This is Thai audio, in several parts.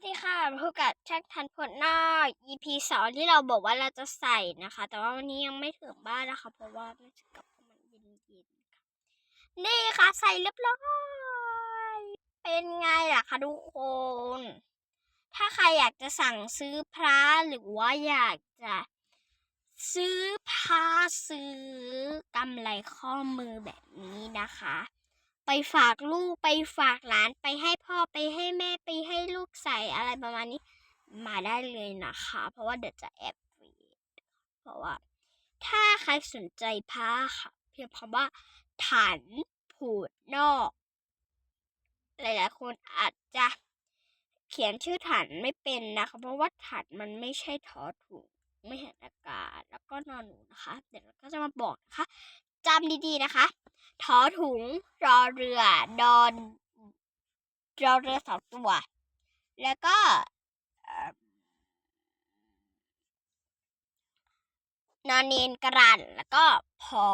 สดีค่ะพบกับช่างทันผลนอก EP สองที่เราบอกว่าเราจะใส่นะคะ แต่ว่าวันนี้ยังไม่ถึงบ้านนะคะ เพราะว่าไม่ถึงกับมันเย็นๆค่ะนี่ค่ะใส่เรียบร้อย เป็นไงล่ะคะทุกคน ถ้าใครอยากจะสั่งซื้อพระหรือว่าอยากจะซื้อผ้าซื้อกำไรข้อมือแบบนี้นะคะ ไปฝากลูกไปฝากหลานไปให้พ่อไปให้แม่ไปให้ลูกใส่อะไรประมาณนี้มาได้เลยนะคะ เพราะว่าเดี๋ยวจะแอบเวีดเพราะว่า ถ้าใครสนใจผ้าค่ะ เพียงคำว่าฐานผูดนอก หลายๆ คนอาจจะเขียนชื่อฐานไม่เป็นนะคะ เพราะว่าฐานมันไม่ใช่ทอถุงไม่เห็นอากาศแล้วก็นอนหนูนะคะ เดี๋ยวเราก็จะมาบอกนะคะจำดีๆนะคะ ทอถุง รอเรือ ดอนรอเรือสองตัว แล้วก็เอ่อนอนเนนกระรัน แล้วก็ผอ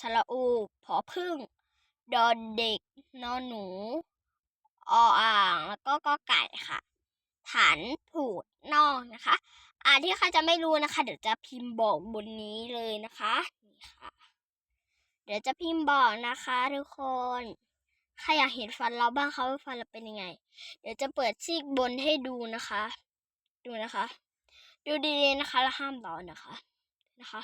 สระอูผอพึ่ง ดอนเด็ก นอนหนู ออ่าง แล้วก็กอไก่ค่ะ ฐานผูดนอกนะคะ อ่าที่ใครจะไม่รู้นะคะ เดี๋ยวจะพิมพ์บอกบนนี้เลยนะคะ เดี๋ยวจะพิมพ์บอกนะคะทุกคนใครอยากเห็นฟันเราบ้างคะว่าฟันเราเป็นยังไง เดี๋ยวจะเปิดซีกบนให้ดูนะคะ ดูนะคะ ดูดีๆนะคะแล้วห้ามร้อนนะคะนะคะ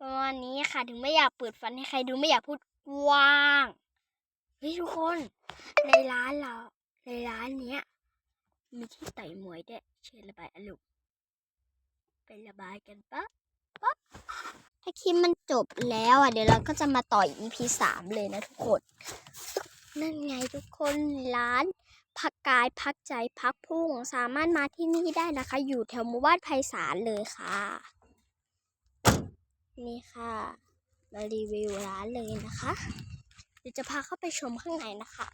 ประมาณนี้ค่ะ ถึงไม่อยากเปิดฟันให้ใครดูไม่อยากพูดกว้างเฮ้ยทุกคน ในร้านเรา ในร้านเนี้ย มีที่ไต่มวยด้วยเชิญระบายอารมณ์ ไประบายกันปะปะถ้าคลิปมันจบแล้วอะเดี๋ยวเราก็จะมาต่อ EP สามเลยนะทุกคน นั่นไงทุกคนร้านพักกายพักใจพักพุ่งสามารถมาที่นี่ได้นะคะ อยู่แถวหมู่บ้านไพศาลเลยค่ะ นี่ค่ะ มารีวิวร้านเลยนะคะ เดี๋ยวจะพาเข้าไปชมข้างในนะคะ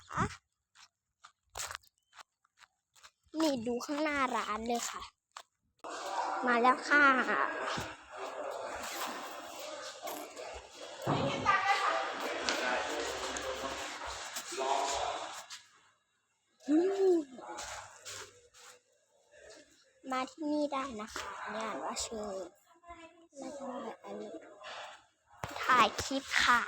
นี่ดูข้างหน้าร้านเลยค่ะ มาแล้วค่ะมาที่นี่ได้นะคะเนี่ยอ่านว่าเชิญแล้วก็อันนี้ถ่ายคลิปค่ะ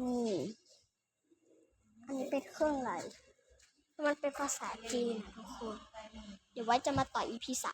นี่อันนี้ เครื่องอะไรมันเป็นภาษาจีนทุกคน เดี๋ยวไว้จะมาต่อ EP สาม